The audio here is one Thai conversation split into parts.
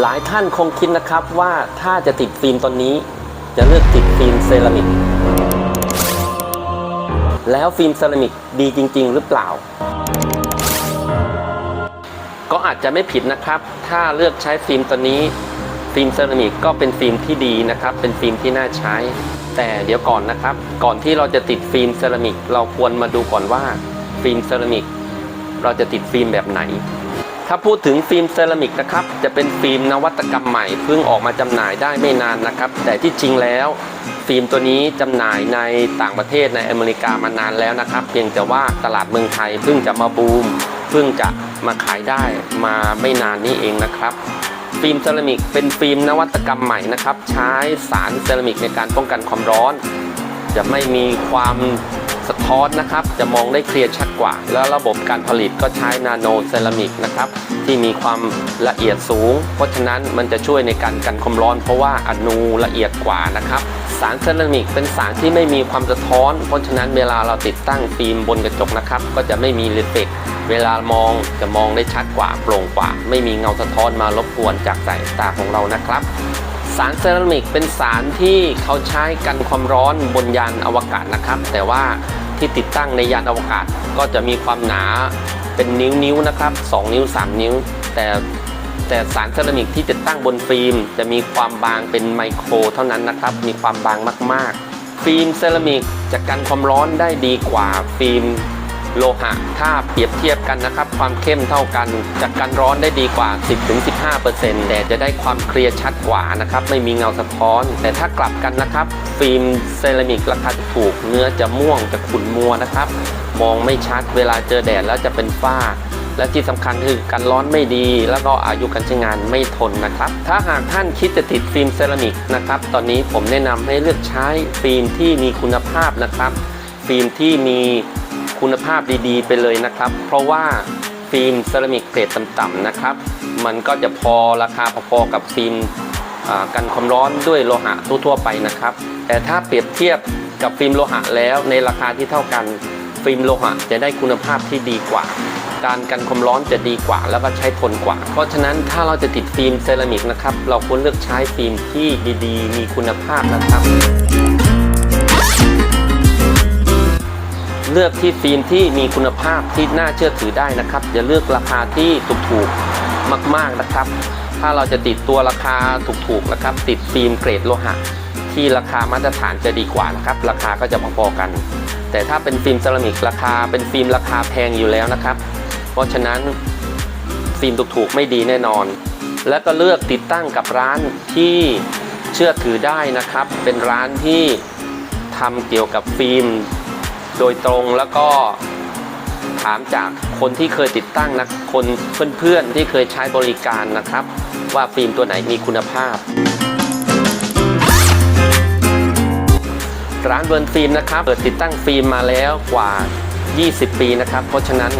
หลายท่านคงคิดนะครับว่าถ้าจะติดฟิล์มตัวนี้ จะเลือกติดฟิล์มเซรามิก แล้วฟิล์มเซรามิกดีจริง ๆ หรือเปล่า ก็อาจจะไม่ผิดนะครับ ถ้าเลือกใช้ฟิล์มตัวนี้ ฟิล์มเซรามิกก็เป็นฟิล์มที่ดีนะครับ เป็นฟิล์มที่น่าใช้ แต่เดี๋ยวก่อนนะครับ ก่อนที่เราจะติดฟิล์มเซรามิกเราควรมาดูก่อนว่าฟิล์มเซรามิกเราจะติดฟิล์มแบบไหน ถ้าพูดถึงฟิล์มเซรามิกนะครับจะเป็นฟิล์มนวัตกรรมใหม่เพิ่งออกมาจำหน่ายได้ไม่นานนะครับ แต่ที่จริงแล้วฟิล์มตัวนี้จำหน่ายในต่างประเทศในอเมริกามานานแล้วนะครับ เพียงแต่ว่าตลาดเมืองไทยเพิ่งจะมาบูมเพิ่งจะมาขายได้มาไม่นานนี้เองนะครับฟิล์มเซรามิกเป็นฟิล์มนวัตกรรมใหม่นะครับ ใช้สารเซรามิกในการป้องกันความร้อน จะไม่มีความ สะท้อนนะครับจะมองได้เคลียร์ชัดกว่า แล้วระบบการผลิตก็ใช้นาโนเซรามิกนะครับที่มีความละเอียดสูง เพราะฉะนั้นมันจะช่วยในการกันความร้อน เพราะว่าอนูละเอียดกว่านะครับสารเซรามิกเป็นสารที่ไม่มีความสะท้อน เพราะฉะนั้นเวลาเราติดตั้งฟิล์มบนกระจกนะครับก็จะไม่มีรีเฟกเวลามองจะมองได้ชัดกว่าโปร่งกว่า ไม่มีเงาสะท้อนมารบกวนจากสายตาของเรานะครับ สารเซรามิกเป็นสารที่เขาใช้กันความร้อนบนยานอวกาศนะครับ แต่ว่าที่ติดตั้งในยานอวกาศก็จะมีความหนาเป็นนิ้วๆนะครับ 2 นิ้ว 3 นิ้ว แต่แต่สารเซรามิกที่ติดตั้งบนฟิล์ม จะมีความบางเป็นไมโครเท่านั้นนะครับ มีความบางมาก ๆ ฟิล์มเซรามิกจะกันความร้อนได้ดีกว่าฟิล์ม โลหะ ถ้าเปรียบเทียบกันนะครับ ความเข้มเท่ากันจะกันร้อนได้ดีกว่า 10-15%แต่จะได้ความเคลียร์ชัดกว่านะครับ ไม่มีเงาสะท้อน แต่ถ้ากลับกันนะครับ ฟิล์มเซรามิกราคาถูก เนื้อจะม่วงจะขุ่นมัวนะครับ มองไม่ชัดเวลาเจอแดดแล้วจะเป็นฝ้าและที่สำคัญคือกันร้อนไม่ดี แล้วก็อายุการใช้งานไม่ทนนะครับ ถ้าหากท่านคิดจะติดฟิล์มเซรามิกนะครับ ตอนนี้ผมแนะนำให้เลือกใช้ฟิล์มที่มีคุณภาพนะครับ ฟิล์มที่มี คุณภาพดีๆ ไปเลยนะครับ เพราะว่าฟิล์มเซรามิกเกรดต่ำๆนะครับ มันก็จะพอราคาพอๆกับฟิล์มกันความร้อนด้วยโลหะทั่วๆไปนะครับ แต่ถ้าเปรียบเทียบกับฟิล์มโลหะแล้วในราคาที่เท่ากันฟิล์มโลหะจะได้คุณภาพที่ดีกว่า การกันความร้อนจะดีกว่า แล้วก็ใช้ทนกว่า เพราะฉะนั้นถ้าเราจะติดฟิล์มเซรามิกนะครับ เราควรเลือกใช้ฟิล์มที่ดีๆ มีคุณภาพนะครับ เลือกที่ฟิล์มที่มีคุณภาพที่น่าเชื่อถือได้นะครับอย่าเลือกราคาที่ถูกๆมากๆนะครับ ถ้าเราจะติดตัวราคาถูกๆนะครับ ติดฟิล์มเกรดโลหะ ที่ราคามาตรฐานจะดีกว่านะครับ ราคาก็จะพอๆกัน แต่ถ้าเป็นฟิล์มเซรามิกราคาเป็นฟิล์มราคาแพงอยู่แล้วนะครับ เพราะฉะนั้นฟิล์มถูกๆไม่ดีแน่นอน และก็เลือกติดตั้งกับร้านที่เชื่อถือได้นะครับ เป็นร้านที่ทำเกี่ยวกับฟิล์ม โดยตรงแล้วก็ถามจากคนที่เคยติดตั้งนะคนเพื่อนๆที่เคยใช้บริการนะครับ ว่าฟิล์มตัวไหนมีคุณภาพ ร้านเบิร์นฟิล์มนะครับเปิดติดตั้งฟิล์มมาแล้วกว่า 20 ปีนะครับ เพราะฉะนั้น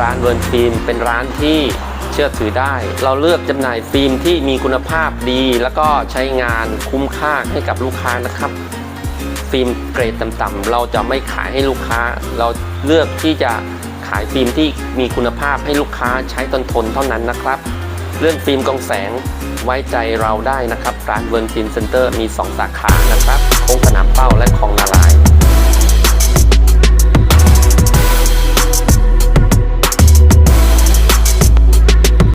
ร้านเบิร์นฟิล์มเป็นร้านที่เชื่อถือได้ เราเลือกจำหน่ายฟิล์มที่มีคุณภาพดี แล้วก็ใช้งานคุ้มค่าให้กับลูกค้านะครับ ฟิล์มเกรดต่ำๆเราจะไม่ขายให้ลูกค้า เราเลือกที่จะขายฟิล์มที่มีคุณภาพให้ลูกค้าใช้ทนทนเท่านั้นนะครับ เรื่องฟิล์มกองแสงไว้ใจเราได้นะครับ ร้านเวิร์นฟิล์มเซ็นเตอร์มี 2 สาขานะครับโค้งสนามเป้าและคลองนารายณ์